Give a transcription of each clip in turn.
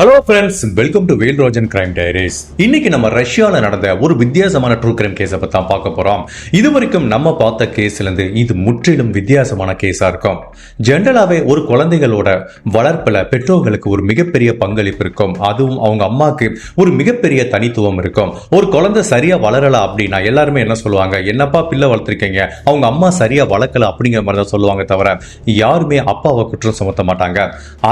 Hello friends welcome to Vel Rojan crime diaries இன்னைக்கு நம்ம ரஷ்யால நடந்த ஒரு வித்தியாசமான ட்ரூ கிரைம் கேஸை பற்றி தான் பார்க்க போறோம். இது வரைக்கும் நம்ம பார்த்த கேஸ்ல இருந்து இது முற்றிலும் வித்தியாசமான கேஸாக இருக்கும். ஜென்ரலாவே ஒரு குழந்தைகளோட வளர்ப்பில் பெற்றோர்களுக்கு ஒரு மிகப்பெரிய பங்களிப்பு இருக்கும். அதுவும் அவங்க அம்மாவுக்கு ஒரு மிகப்பெரிய தனித்துவம் இருக்கும். ஒரு குழந்தை சரியா வளரல அப்படின்னா எல்லாருமே என்ன சொல்லுவாங்க? என்னப்பா பிள்ளை வளர்த்துருக்கீங்க? அவங்க அம்மா சரியா வளர்க்கல அப்படிங்கிற மாதிரி தான் சொல்லுவாங்க தவிர யாருமே அப்பாவை குற்றம் சுமத்த மாட்டாங்க.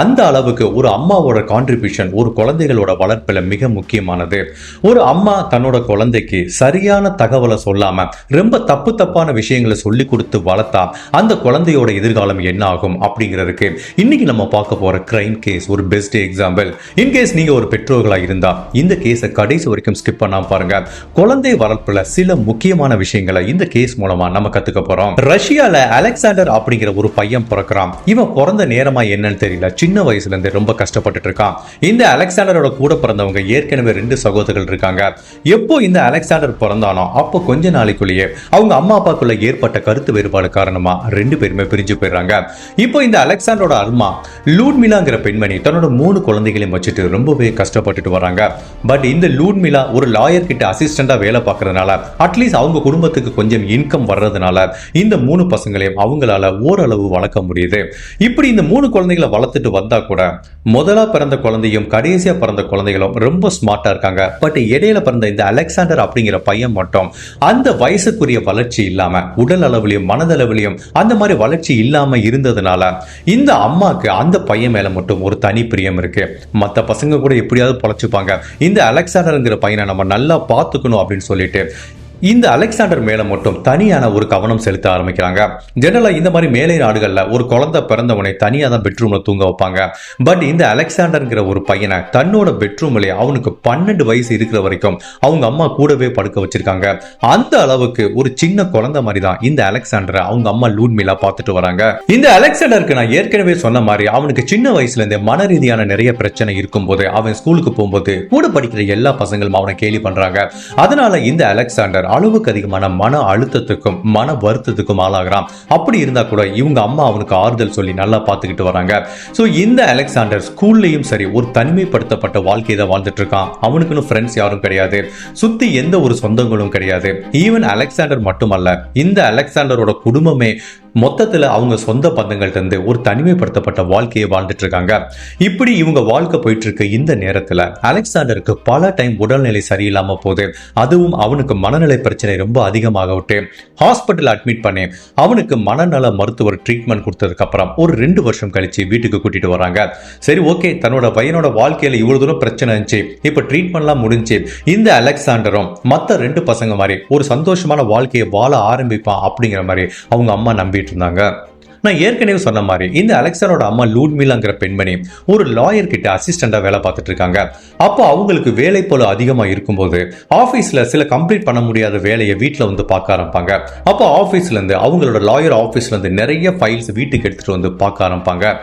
அந்த அளவுக்கு ஒரு அம்மாவோட கான்ட்ரிபியூஷன் ஒரு குழந்தைகளோட வளர்ப்பில் மிக முக்கியமானது. ஒரு அம்மா தன்னோட குழந்தைக்கு சரியான தகவலை சொல்லாம ரொம்ப தப்பு தப்பான விஷயங்களை சொல்லி கொடுத்து வளர்த்தா அந்த குழந்தையோட எதிர்காலம் என்ன ஆகும் அப்படிங்கிறதுக்கு இன்னைக்கு நம்ம பார்க்க போற கிரைம் கேஸ் ஒரு பெஸ்ட் எக்ஸாம்பிள் இன்கேஸ் நீங்க ஒரு பெற்றோர்களா இருந்தா இந்த கேஸை கடைசி வரைக்கும் ஸ்கிப் பண்ணாம பாருங்க. குழந்தை வளர்ப்புல சில முக்கியமான விஷயங்களை இந்த கேஸ் மூலமா நம்ம கத்துக்க போறோம். ரஷ்யால அலெக்சாண்டர் அப்படிங்கிற ஒரு பையன் பிறக்கிறான். இவன் பிறந்த நேரமா என்னன்னு தெரியல. சின்ன வயசுல இருந்து ரொம்ப கஷ்டப்பட்டுட்டு இருக்கான். இந்த அலெக்சாண்டரோட கூட பிறந்தவங்க ஏற்கனவே ரெண்டு சகோதரர்கள் இருக்காங்க. எப்போ இந்த அலெக்சாண்டர் பிறந்தானோ அப்போ கொஞ்ச நாளைக்குள்ளேயே அவங்க அம்மா அப்பாக்குள்ள ஏற்பட்ட கருத்து வேறுபாடு காரணமா ரெண்டு பேருமே பிரிஞ்சு போயிடுறாங்க. இப்போ இந்த அலெக்சாண்டரோட அம்மா லூட்மிலாங்கிற பெண்மணி தன்னோட மூணு குழந்தைகளையும் வச்சுட்டு ரொம்பவே கஷ்டப்பட்டுட்டு வராங்க. பட் இந்த லூட்மிலா ஒரு லாயர் கிட்ட அசிஸ்டண்டா வேலை பார்க்கறதுனால அட்லீஸ்ட் அவங்க குடும்பத்துக்கு கொஞ்சம் இன்கம் வர்றதுனால இந்த மூணு பசங்களையும் அவங்களால ஓரளவு வளர்க்க முடியுது. இப்படி இந்த மூணு குழந்தைகளை வளர்த்துட்டு வந்தா கூட முதலா பிறந்த குழந்தையும் கடைசியா பிறந்த குழந்தைகளும் ரொம்ப ஸ்மார்ட்டா இருக்காங்க. பட் இடையில பிறந்த இந்த அலெக்சாண்டர் அப்படிங்கிற பையன் மட்டும் அந்த வயசுக்குரிய வளர்ச்சி இல்லாம உடல் அளவுலயும் மனதளவுலையும் அந்த மாதிரி வளர்ச்சி இல்லாம இருந்ததுனால இந்த அம்மாக்கு அந்த பையன் மேல மட்டும் ஒரு தனி பிரியம் இருக்கு. மற்ற பசங்க கூட எப்படியாவது பொழைச்சுப்பாங்க. இந்த அலெக்சாண்டர்ங்கிற பையனை நம்ம நல்லா பார்த்துக்கணும் அப்படின்னு சொல்லிட்டு இந்த அலெக்சாண்டர் மேல மட்டும் தனியான ஒரு கவனம் செலுத்த ஆரம்பிக்கிறாங்க. ஜெனரலா இந்த மாதிரி மேலை நாடுகள்ல ஒரு குழந்தை பிறந்தவனை தனியாக தான் பெட்ரூம்ல தூங்க வைப்பாங்க. பட் இந்த அலெக்சாண்டர்ங்கிற ஒரு பையனை தன்னோட பெட்ரூம்ல அவனுக்கு பன்னெண்டு வயசு இருக்கிற வரைக்கும் அவங்க அம்மா கூடவே படுக்க வச்சிருக்காங்க. அந்த அளவுக்கு ஒரு சின்ன குழந்தை மாதிரி தான் இந்த அலெக்சாண்டரை அவங்க அம்மா லூட்மிலா பார்த்துட்டு வராங்க. இந்த அலெக்சாண்டருக்கு நான் ஏற்கனவே சொன்ன மாதிரி அவனுக்கு சின்ன வயசுல இருந்தே மன ரீதியான நிறைய பிரச்சனை இருக்கும்போது அவன் ஸ்கூலுக்கு போகும்போது கூட படிக்கிற எல்லா பசங்களும் அவனை கேலி பண்றாங்க. அதனால இந்த அலெக்சாண்டர் அளவுக்கு அதிகமான மன அழுத்தத்துக்கும் மன வருத்தத்துக்கும் ஆளாகிறான். அப்படி இருந்தா கூட இவங்க அம்மா அவனுக்கு ஆறுதல் சொல்லி நல்லா பார்த்துக்கிட்டு வராங்க. ஸோ இந்த அலெக்சாண்டர் ஸ்கூல்லையும் சரி ஒரு தனிமைப்படுத்தப்பட்ட வாழ்க்கையை தான் வாழ்ந்துட்டு இருக்கான் அவனுக்குன்னு ஃப்ரெண்ட்ஸ் யாரும் கிடையாது. சுத்தி எந்த ஒரு சொந்தங்களும் கிடையாது. ஈவன் அலெக்சாண்டர் மட்டுமல்ல இந்த அலெக்சாண்டரோட குடும்பமே மொத்தத்தில் அவங்க சொந்த பந்தங்கள்லேருந்து ஒரு தனிமைப்படுத்தப்பட்ட வாழ்க்கையை வாழ்ந்துட்டு இருக்காங்க இப்படி இவங்க வாழ்க்கை போயிட்டு இருக்க இந்த நேரத்தில். அலெக்சாண்டருக்கு பல டைம் உடல்நிலை சரியில்லாமல் போகுது. அதுவும் அவனுக்கு மனநிலை பிரச்சனை ரொம்ப அதிகமாக விட்டு ஹாஸ்பிட்டல் அட்மிட் பண்ணி அவனுக்கு மனநல மருத்துவர் ட்ரீட்மெண்ட் கொடுத்ததுக்கப்புறம் ஒரு ரெண்டு வருஷம் கழிச்சு வீட்டுக்கு கூட்டிட்டு வராங்க. சரி ஓகே தன்னோட பையனோட வாழ்க்கையில் இவ்வளோ தூரம் பிரச்சனை இருந்துச்சு. இப்போ ட்ரீட்மெண்ட்லாம் முடிஞ்சு இந்த அலெக்சாண்டரும் மற்ற ரெண்டு பசங்க மாதிரி ஒரு சந்தோஷமான வாழ்க்கையை வாழ ஆரம்பிப்பான் அப்படிங்கிற மாதிரி அவங்க அம்மா நம்பிட்டு இருந்தாங்க. நான் ஏற்கனவே சொன்ன மாதிரி இந்த அலெக்சாரோட அம்மா லூட்மிலாங்கிற பெண்மணி ஒரு லாயர் கிட்ட அசிஸ்டண்டா வேலை பார்த்துட்டு இருக்காங்க. அப்போ அவங்களுக்கு வேலை போல அதிகமா இருக்கும்போது ஆபீஸ்ல சில கம்ப்ளீட் பண்ண முடியாத வேலையை வீட்டில் வந்து பார்க்க ஆரம்பிப்பாங்க. அப்போ ஆபீஸ்ல இருந்து அவங்களோட லாயர் ஆபீஸ்ல இருந்து நிறைய ஃபைல்ஸ் வீட்டுக்கு எடுத்துட்டு வந்து பார்க்க ஆரம்பிப்பாங்க.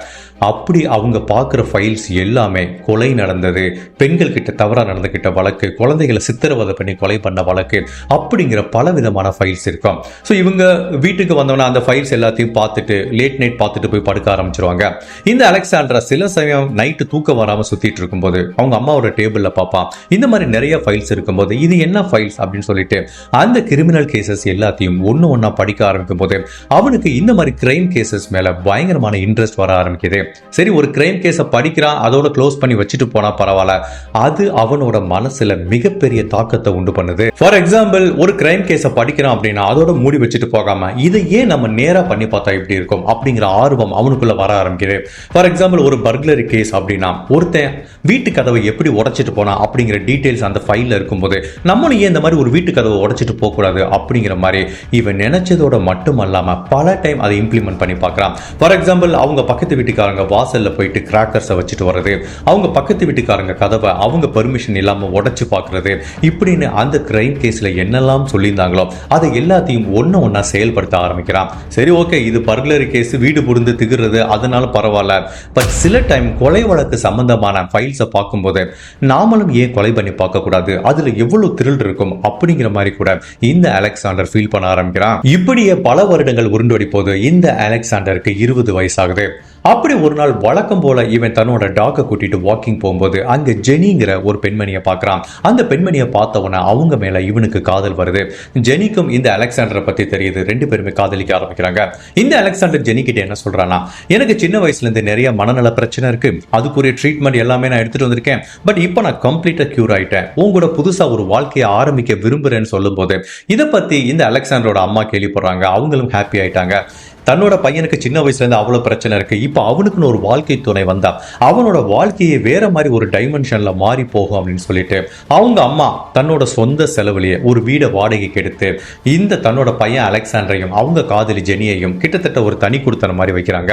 அப்படி அவங்க பார்க்குற ஃபைல்ஸ் எல்லாமே கொலை நடந்தது. பெண்கள் கிட்ட தவறாக நடந்துக்கிட்ட வழக்கு குழந்தைகளை சித்திரவதை பண்ணி கொலை பண்ண வழக்கு அப்படிங்கிற பல விதமான ஃபைல்ஸ் இருக்கும். ஸோ இவங்க வீட்டுக்கு வந்தோன்னா அந்த ஃபைல்ஸ் எல்லாத்தையும் பார்த்துட்டு லேட் நைட் பார்த்துட்டு போய் படுக்க ஆரம்பிச்சிருவாங்க. இந்த அலெக்சாண்ட்ரா சில சமயம் நைட்டு தூக்கம் வராமல் சுற்றிட்டு இருக்கும்போது அவங்க அம்மாவோட டேபிளில் பார்ப்பான். இந்த மாதிரி நிறைய ஃபைல்ஸ் இருக்கும்போது இது என்ன ஃபைல்ஸ் அப்படின்னு சொல்லிட்டு அந்த கிரிமினல் கேசஸ் எல்லாத்தையும் ஒன்று ஒன்றா படிக்க ஆரம்பிக்கும் போது அவனுக்கு இந்த மாதிரி கிரைம் கேசஸ் மேலே பயங்கரமான இன்ட்ரெஸ்ட் வர ஆரம்பிக்குது. சரி ஒரு கிரைம் கேஸை படிக்கிறான் அதோட க்ளோஸ் பண்ணி வச்சுட்டு போனா பரவாயில்ல. அது அவனோட மனசுல மிகப்பெரிய தாக்கத்தை உண்டு பண்ணுது. ஃபார் எக்ஸாம்பிள் ஒரு கிரைம் கேஸை படிக்கிறான் அப்படின்னா அதோட மூடி வச்சுட்டு போகாம இதை ஏன் நம்ம நேரா பண்ணி பார்த்தா எப்படி இருக்கும்? அப்படிங்கிற ஆர்வம் அவனுக்குள்ள வர ஆரம்பிக்குது. ஃபார் எக்ஸாம்பிள் ஒரு பர்க்லரி கேஸ் அப்படின்னா ஒருத்தன் வீட்டு கதவை எப்படி உடைச்சிட்டு போனா அப்படிங்கிற டீடைல்ஸ் அந்த ஃபைல்ல இருக்கும்போது நம்மளும் ஏன் இந்த மாதிரி ஒரு வீட்டு கதவை உடைச்சிட்டு போகக்கூடாது? அப்படிங்கிற மாதிரி இவன் நினைச்சதோட மட்டும் அல்லாம பல டைம் அதை இம்ப்ளிமெண்ட் பண்ணி பார்க்கறான். ஃபார் எக்ஸாம்பிள் அவங்க பக்கத்து வீட்டுக்காரங்க வாசல்ல போயிட்டு கிராக்கர்ஸை வச்சுட்டு வர்றது அவங்க பக்கத்து வீட்டுக்காரங்க கதவை அவங்க பெர்மிஷன் இல்லாமல் உடச்சி பார்க்குறது இப்படின்னு அந்த கிரைம் கேஸில் என்னெல்லாம் சொல்லியிருந்தாங்களோ அதை எல்லாத்தையும் ஒன்று ஒன்றா செயல்படுத்த ஆரம்பிக்கிறான். சரி ஓகே இது பர்குலரி கேஸ் வீடு புரிந்து திகுறது அதனால பரவாயில்ல. பட் சில டைம் கொலை வழக்கு சம்பந்தமான ஃபைல்ஸை பார்க்கும்போது நாமளும் ஏன் கொலை பண்ணி பார்க்கக்கூடாது? அதில் எவ்வளோ திருள் இருக்கும்? அப்படிங்கிற மாதிரி கூட இந்த அலெக்சாண்டர் ஃபீல் பண்ண ஆரம்பிக்கிறான். இப்படியே பல வருடங்கள் உருண்டோடி போது இந்த அலெக்சாண்டருக்கு இருபது வயசாகுது. அப்படி ஒரு நாள் வழக்கம் போல இவன் தன்னோட டாக்கை கூட்டிட்டு வாக்கிங் போகும்போது அங்க ஜெனிங்கிற ஒரு பெண்மணியை பார்க்குறான். அந்த பெண்மணியை பார்த்தவொன்னே அவங்க மேல இவனுக்கு காதல் வருது. ஜெனிக்கும் இந்த அலெக்சாண்டரை பத்தி தெரியுது. ரெண்டு பேருமே காதலிக்க ஆரம்பிக்கிறாங்க. இந்த அலெக்சாண்டர் ஜெனிக்கிட்ட என்ன சொல்கிறான்னா எனக்கு சின்ன வயசுல இருந்து நிறைய மனநல பிரச்சனை இருக்கு. அதுக்குரிய ட்ரீட்மெண்ட் எல்லாமே நான் எடுத்துட்டு வந்திருக்கேன். பட் இப்போ நான் கம்ப்ளீட்டா கியூர் ஆயிட்டேன். உங்களோட புதுசா ஒரு வாழ்க்கையை ஆரம்பிக்க விரும்புறேன்னு சொல்லும்போது இதை பத்தி இந்த அலெக்சாண்டரோட அம்மா கேள்விப்படுறாங்க. அவங்களும் ஹாப்பி ஆயிட்டாங்க. தன்னோட பையனுக்கு சின்ன வயசுலேருந்து அவ்வளோ பிரச்சனை இருக்குது இப்போ அவனுக்குன்னு ஒரு வாழ்க்கை துணை வந்தா அவனோட வாழ்க்கையை வேற மாதிரி ஒரு டைமென்ஷனில் மாறி போகும் அப்படின்னு சொல்லிட்டு அவங்க அம்மா தன்னோட சொந்த செலவுலேயே ஒரு வீடை வாடகைக்கு எடுத்து இந்த தன்னோட பையன் அலெக்சாண்டரையும் அவங்க காதலி ஜெனியையும் கிட்டத்தட்ட ஒரு தனி கொடுத்தன மாதிரி வைக்கிறாங்க.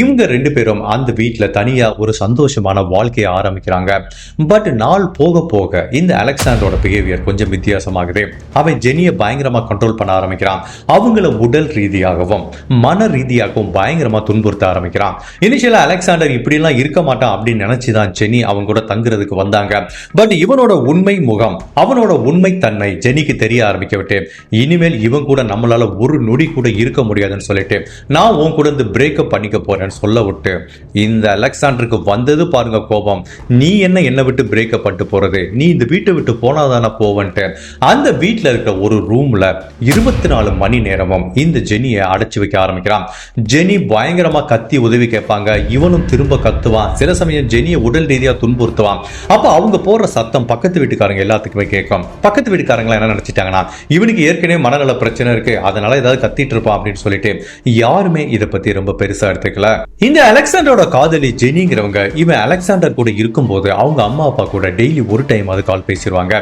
இவங்க ரெண்டு பேரும் அந்த வீட்டில் தனியாக ஒரு சந்தோஷமான வாழ்க்கையை ஆரம்பிக்கிறாங்க. பட் நாள் போக போக இந்த அலெக்சாண்டரோட பிஹேவியர் கொஞ்சம் வித்தியாசமாகுது. அவன் ஜெனியை பயங்கரமாக கண்ட்ரோல் பண்ண ஆரம்பிக்கிறான். அவங்கள உடல் ரீதியாகவும் மன ரீதியாகவும் பயங்கரமா துன்புறுத்த ஆரம்பிக்கிறான். இனிஷியலா அலெக்சாண்டர் இப்படிலாம் இருக்க மாட்டான் அப்படின்னு நினைச்சுதான் ஜெனி அவங்க கூட தங்குறதுக்கு வந்தாங்க. பட் இவனோட உண்மை முகம் அவனோட உண்மை தன்மை ஜெனிக்கு தெரிய ஆரம்பிக்க விட்டு இனிமேல் இவன் கூட நம்மளால ஒரு நொடி கூட இருக்க முடியாதுன்னு சொல்லிட்டு நான் உன் கூட இருந்து பிரேக்கப் பண்ணிக்க போறேன்னு சொல்ல விட்டு இந்த அலெக்சாண்டருக்கு வந்தது பாருங்க கோபம். நீ என்ன என்னை விட்டு பிரேக்கப் பண்ணிட்டு போறது? நீ இந்த வீட்டை விட்டு போனாதானே போவன்ட்டு. அந்த வீட்டில் இருக்கிற ஒரு ரூம்ல இருபத்தி நாலு மணி நேரமும் இந்த ஜெனியை அடைச்சி வைக்க ஆரம்பிக்கிறான் ஜெனி பயங்கரமா கத்தி உதவி கேட்பாங்க. இவனும் திரும்ப கத்துவான். சில சமயம் ஜெனியை உடல் ரீதியா துன்புறுத்துவான். அப்ப அவங்க போடுற சத்தம் பக்கத்து வீட்டுக்காரங்க எல்லாத்துக்குமே கேட்கும். பக்கத்து வீட்டுக்காரங்க என்ன நினைச்சிட்டாங்கன்னா இவனுக்கு ஏற்கனவே மனநல பிரச்சனை இருக்கு. அதனால ஏதாவது கத்திட்டு இருப்பான் அப்படின்னு சொல்லிட்டு யாருமே இதை பத்தி ரொம்ப பெருசா எடுத்துக்கல. இந்த அலெக்சாண்டரோட காதலி ஜெனிங்கிறவங்க இவன் அலெக்சாண்டர் கூட இருக்கும்போது அவங்க அம்மா அப்பா கூட டெய்லி ஒரு டைம் அது கால் பேசிடுவாங்க.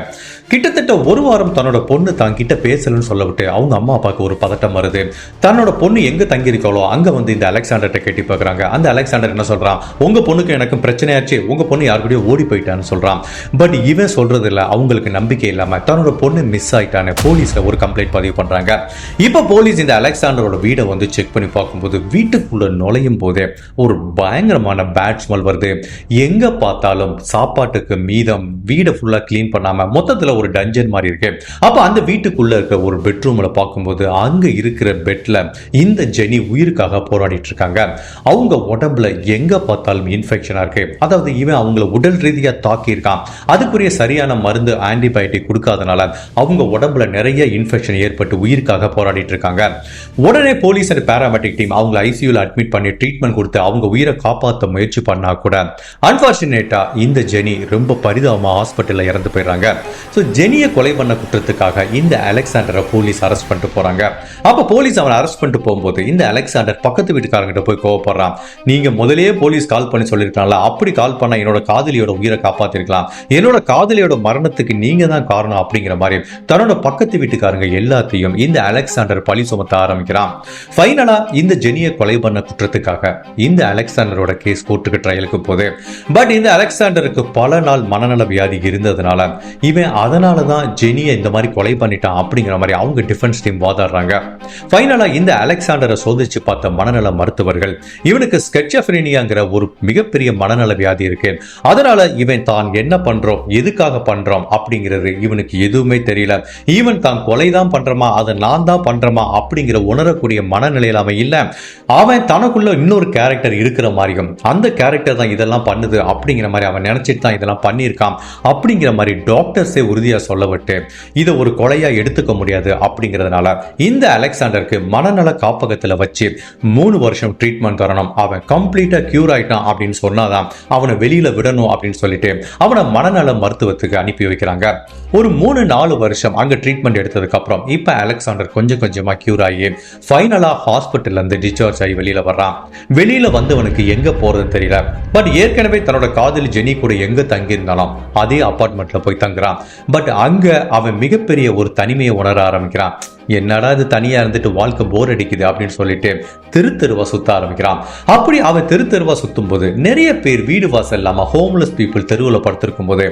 கிட்டத்தட்ட ஒரு வாரம் தன்னோட பொண்ணு தான் கிட்ட பேசலன்னு சொல்லவிட்டு அவங்க அம்மா அப்பாவுக்கு ஒரு பதட்டம் வருது. தன்னோட பொண்ணு எங்க தங்கியிருக்காளோ அங்க வந்து இந்த அலெக்சாண்டர்கிட்ட கேட்டி பார்க்குறாங்க. அந்த அலெக்சாண்டர் என்ன சொல்றான்? உங்க பொண்ணுக்கு எனக்கும் பிரச்சனையாச்சு. உங்க பொண்ணு யார் ஓடி போயிட்டான்னு சொல்றான். பட் இவன் சொல்றது இல்ல அவங்களுக்கு நம்பிக்கை இல்லாம தன்னோட பொண்ணு மிஸ் ஆகிட்டானே போலீஸ்ல ஒரு கம்ப்ளைண்ட் பதிவு பண்றாங்க. இப்போ போலீஸ் இந்த அலெக்சாண்டரோட வீடை வந்து செக் பண்ணி பார்க்கும்போது வீட்டுக்குள்ள நுழையும் போதே ஒரு பயங்கரமான பேட் ஸ்மெல் வருது. எங்க பார்த்தாலும் சாப்பாட்டுக்கு மீதம் வீடை ஃபுல்லா க்ளீன் பண்ணாம மொத்தத்துல ஒரு டஞ்சன் மாதிரி இருக்கு. அப்ப அந்த வீட்டுக்குள்ள இருக்க ஒரு பெட்ரூம்ல பார்க்கும்போது அங்க இருக்கிற பெட்ல இந்த ஜெனி உயிருக்காக போராடிட்டு இருக்காங்க அவங்க உடம்புல எங்க பார்த்தாலும் இன்ஃபெக்ஷனா இருக்கு. அதாவது இவன் அவங்கள உடல் ரீதியா தாக்கி இருக்கான் அதுக்குரிய சரியான மருந்து ஆன்டிபயோட்டிக் கொடுக்காதனால அவங்க உடம்புல நிறைய இன்ஃபெக்ஷன் ஏற்பட்டு உயிருக்காக போராடிட்டு இருக்காங்க உடனே போலீஸ் அண்ட் பேராமெடிக் டீம் அவங்க ஐசியூல அட்மிட் பண்ணி ட்ரீட்மெண்ட் கொடுத்து அவங்க உயிரை காப்பாற்ற முயற்சி பண்ணா கூட அன்பார்ச்சுனேட்டா இந்த ஜெனி ரொம்ப பரிதாபமா ஹாஸ்பிட்டல்ல இறந்து போயிடுறாங்க. ஸோ ஜெனியை கொலை பண்ண குற்றத்துக்காக இந்த அலெக்சாண்டரை போலீஸ் அரெஸ்ட் பண்ணிட்டு போறாங்க. அப்ப போலீஸ் அவனை அரெஸ்ட் பண்ணிட்டு போகும்போது இந்த அலெக்சாண்டர் பக்கத்து வீட்டுக்காரங்கிட்ட போய் கோவப்படுறான். நீங்க முதலே போலீஸ் கால் பண்ணி சொல்லியிருக்கலாம்ல அப்படி கால் பண்ண என்னோட காதலியோட உயிரை காப்பாத்திருக்கலாம். என்னோட காதலியோட மரணத்துக்கு நீங்க தான் காரணம் அப்படிங்கிற மாதிரி தன்னோட பக்கத்து வீட்டுக்காரங்க எல்லாத்தையும் இந்த அலெக்சாண்டர் பழி சுமத்த ஆரம்பிக்கிறான். ஃபைனலா இந்த ஜெனியை கொலை பண்ண குற்றத்துக்காக இந்த அலெக்சாண்டரோட கேஸ் கோர்ட்டுக்கு ட்ரையலுக்கு போகுது. பட் இந்த அலெக்சாண்டருக்கு பல நாள் மனநல வியாதி இருந்ததுனால இவன் அதனால தான் ஜெனியை இந்த மாதிரி கொலை பண்ணிட்டான் அப்படிங்கிற மாதிரி அவங்க டிஃபென்ஸ் டீம் வாதாடுறாங்க. ஃபைனலா இந்த அலெக்சாண்டர் சோதிச்சு பார்த்த மனநல மருத்துவர்கள் இவனுக்கு ஸ்கெட்சஃபிரினியாங்கிற ஒரு மிகப்பெரிய மனநல வியாதி இருக்கு. அதனால இவன் தான் என்ன பண்றோம் எதுக்காக பண்றோம் அப்படிங்கிறது இவனுக்கு எதுவுமே தெரியல. ஈவன் தான் கொலை தான் பண்றமா அதை நான் தான் பண்றமா அப்படிங்கிற உணரக்கூடிய மனநிலையில் அவன் இல்லை. அவன் தனக்குள்ள இன்னொரு கேரக்டர் இருக்கிற மாதிரியும் அந்த கேரக்டர் தான் இதெல்லாம் பண்ணுது அப்படிங்கிற மாதிரி அவன் நினைச்சிட்டு தான் இதெல்லாம் பண்ணியிருக்கான் அப்படிங்கிற மாதிரி டாக்டர்ஸே உறுதியா சொல்லப்பட்டு இதை ஒரு கொலையா எடுத்துக்க முடியாது அப்படிங்கிறதுனால இந்த அலெக்சாண்டருக்கு மனநல காப்பகத்துல வச்சு மூணு வருஷம் ட்ரீட்மெண்ட் தரணும். அவன் கம்ப்ளீட்டாக க்யூர் ஆயிட்டான் அப்படின்னு சொன்னாதான் அவனை வெளியில விடணும் அப்படின்னு சொல்லிட்டு அவனை மனநல மருத்துவத்துக்கு அனுப்பி வைக்கிறாங்க. ஒரு மூணு நாலு வருஷம் அங்க ட்ரீட்மெண்ட் எடுத்ததுக்கப்புறம் இப்போ அலெக்சாண்டர் கொஞ்சம் கொஞ்சமா க்யூர் ஆகி ஃபைனலாக ஹாஸ்பிட்டல்ல இருந்து டிஸ்சார்ஜ் ஆகி வெளியில வர்றான். வெளியில வந்தவனுக்கு எங்கே போறதுன்னு தெரியல. பட் ஏற்கனவே தன்னோட காதலி ஜெனி கூட எங்க தங்கியிருந்தாலும் அதே அப்பார்ட்மெண்ட்டில் போய் தங்குறான். பட் அங்க அவன் மிகப்பெரிய ஒரு தனிமையை உணர ஆரம்பிக்கிறான். என்னடா இது தனியா இருந்துட்டு வாழ்க்கை போர் அடிக்குது அப்படின்னு சொல்லிட்டு தெரு சுத்த ஆரம்பிக்கிறான். அப்படி அவன் தெரு சுற்றும் சுத்தும் போது நிறைய பேர் வீடு வாசல் இல்லாம ஹோம்லெஸ் பீப்புள் தெருவில் படுத்திருக்கும் போது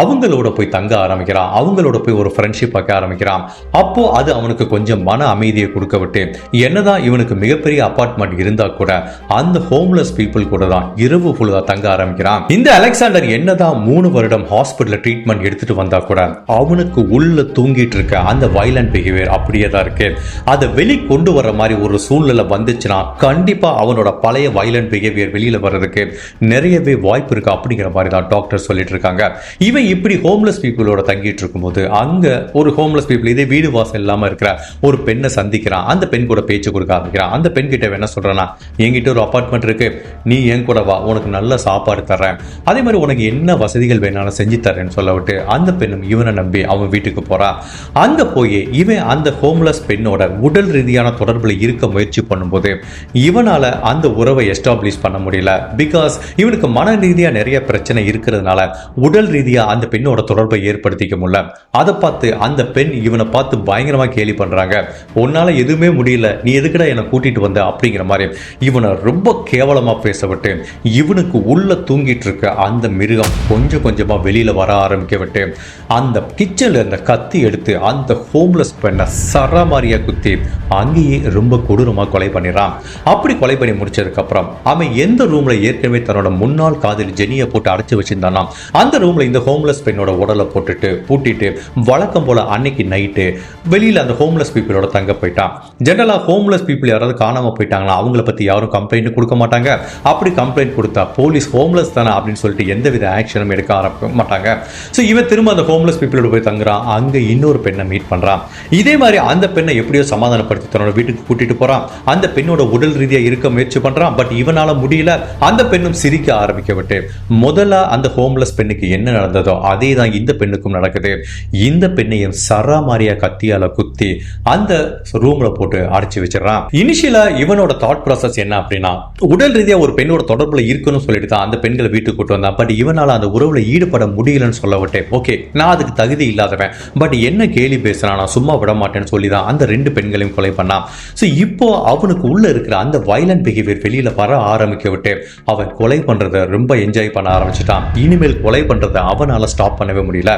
அவங்களோட போய் தங்க ஆரம்பிக்கிறான். அவங்களோட போய் ஒரு ஃப்ரெண்ட்ஷிப் வைக்க ஆரம்பிக்கிறான். அப்போ அது அவனுக்கு கொஞ்சம் மன அமைதியை கொடுக்க விட்டு என்னதான் இவனுக்கு மிகப்பெரிய அபார்ட்மெண்ட் இருந்தா கூட அந்த ஹோம்லெஸ் பீப்புள் கூட தான் இரவு ஃபுல்லாக தங்க ஆரம்பிக்கிறான். இந்த அலெக்சாண்டர் என்னதான் மூணு வருடம் ஹாஸ்பிட்டலில் ட்ரீட்மெண்ட் எடுத்துட்டு வந்தா கூட அவனுக்கு உள்ள தூங்கிட்டு இருக்க அந்த வைலண்ட் பிஹேவியர் அப்படி முடியதா இருக்கு. அதை வெளி கொண்டு வர மாதிரி ஒரு சூழ்நிலை வந்துச்சுன்னா கண்டிப்பா அவனோட பழைய வயலண்ட் பிஹேவியர் வெளியில வர்றதுக்கு நிறையவே வாய்ப்பு இருக்கு அப்படிங்கிற மாதிரி தான் டாக்டர் சொல்லிட்டு இருக்காங்க. இவன் இப்படி ஹோம்லெஸ் பீப்புளோட தங்கிட்டு இருக்கும்போது அங்க ஒரு ஹோம்லெஸ் பீப்புள் இதே வீடு வாசல் இல்லாம இருக்கிற ஒரு பெண்ணை சந்திக்கிறான். அந்த பெண் கூட பேச்சு கொடுக்க ஆரம்பிக்கிறான். அந்த பெண் கிட்ட என்ன சொல்றானா என்கிட்ட ஒரு அப்பார்ட்மெண்ட் இருக்கு. நீ என் கூட வா. உனக்கு நல்ல சாப்பாடு தர்றேன். அதே மாதிரி உனக்கு என்ன வசதிகள் வேணாலும் செஞ்சு தரேன்னு சொல்ல விட்டு அந்த பெண்ணும் இவனை நம்பி அவன் வீட்டுக்கு போறான். அங்க போய் இவன் அந்த ஹோம்லெஸ் பெண்ணோட உடல் ரீதியான தொடர்பில் இருக்க முயற்சி பண்ணும்போது இவனால் அந்த உறவை எஸ்டாப்ளிஷ் பண்ண முடியல. பிகாஸ் இவனுக்கு மன ரீதியாக நிறைய பிரச்சனை இருக்கிறதுனால உடல் ரீதியாக அந்த பெண்ணோட தொடர்பை ஏற்படுத்திக்க முடியல. அதை பார்த்து அந்த பெண் இவனை பார்த்து பயங்கரமாக கேலி பண்ணுறாங்க உன்னால் எதுவுமே முடியல. நீ எதுக்கடா என்னை கூட்டிகிட்டு வந்த? அப்படிங்கிற மாதிரி இவனை ரொம்ப கேவலமாக பேசப்பட்டு இவனுக்கு உள்ள தூங்கிட்டு இருக்க அந்த மிருகம் கொஞ்சம் கொஞ்சமாக வெளியில் வர ஆரம்பிக்க விட்டு அந்த கிச்சனில் இருந்த கத்தி எடுத்து அந்த ஹோம்லெஸ் பெண்ணை சரமாரியா குத்தி அங்கேயே ரொம்ப கொடூரமா கொலை பண்ணிடுறான் அப்படி கொலை பண்ணி முடிச்சதுக்கப்புறம் அவன் எந்த ரூமில் ஏற்கனவே தன்னோட முன்னாள் காதல் ஜெனியை போட்டு அடைச்சி வச்சிருந்தானா அந்த ரூமில் இந்த ஹோம்லெஸ் பெண்ணோட உடலை போட்டுட்டு பூட்டிட்டு வழக்கம் போல அன்னைக்கு நைட்டு வெளியில் அந்த ஹோம்லெஸ் பீப்புளோட தங்க போயிட்டான். ஜென்ரலாக ஹோம்லெஸ் பீப்புள் யாராவது காணாமல் போயிட்டாங்களா? அவங்கள பற்றி யாரும் கம்ப்ளைண்ட் கொடுக்க மாட்டாங்க. அப்படி கம்ப்ளைண்ட் கொடுத்தா போலீஸ் ஹோம்லெஸ் தானே அப்படின்னு சொல்லிட்டு எந்தவித ஆக்ஷனும் எடுக்க ஆரம்பிக்க மாட்டாங்க. ஸோ இவன் திரும்ப அந்த ஹோம்லெஸ் பீப்புளோட போய் தங்குறான். அங்கே இன்னொரு பெண்ணை மீட் பண்றான். இதே மாதிரி அந்த பெண்ணை எப்படியோ சமாதானப்படுத்தி தன்னோட வீட்டுக்கு கூட்டிட்டு போறான். அந்த பெண்ணோட உடல் ரீதியாக இருக்க முயற்சி பண்றான். பட் இவனால முடியல. அந்த பெண்ணும் சிரிக்க ஆரம்பிக்க விட்டு முதல்ல அந்த ஹோம்லெஸ் பெண்ணுக்கு என்ன நடந்ததோ அதே தான் இந்த பெண்ணுக்கும் நடக்குது. இந்த பெண்ணையும் சராமாரியா கத்தியால குத்தி அந்த ரூம்ல போட்டு அடைச்சு வச்சிடறான். இனிஷியலா இவனோட தாட் ப்ராசஸ் என்ன அப்படின்னா உடல் ரீதியாக ஒரு பெண்ணோட தொடர்புல இருக்கணும்னு சொல்லிட்டு தான் அந்த பெண்களை வீட்டுக்கு கூட்டு வந்தான். பட் இவனால அந்த உறவுல ஈடுபட முடியலன்னு சொல்ல விட்டேன் ஓகே நான் அதுக்கு தகுதி இல்லாதவன். பட் என்ன கேலி பேசுறான் நான் சும்மா விட மாட்டேன்னு சொல்லி தான் அந்த ரெண்டு பெண்களையும் கொலை பண்ணான். ஸோ இப்போ அவனுக்கு உள்ள இருக்கிற அந்த வயலண்ட் பிஹேவியர் வெளியில் வர ஆரம்பிக்க விட்டு அவன் கொலை பண்றதை ரொம்ப என்ஜாய் பண்ண ஆரம்பிச்சிட்டான். இனிமேல் கொலை பண்ணுறதை அவனால் ஸ்டாப் பண்ணவே முடியல.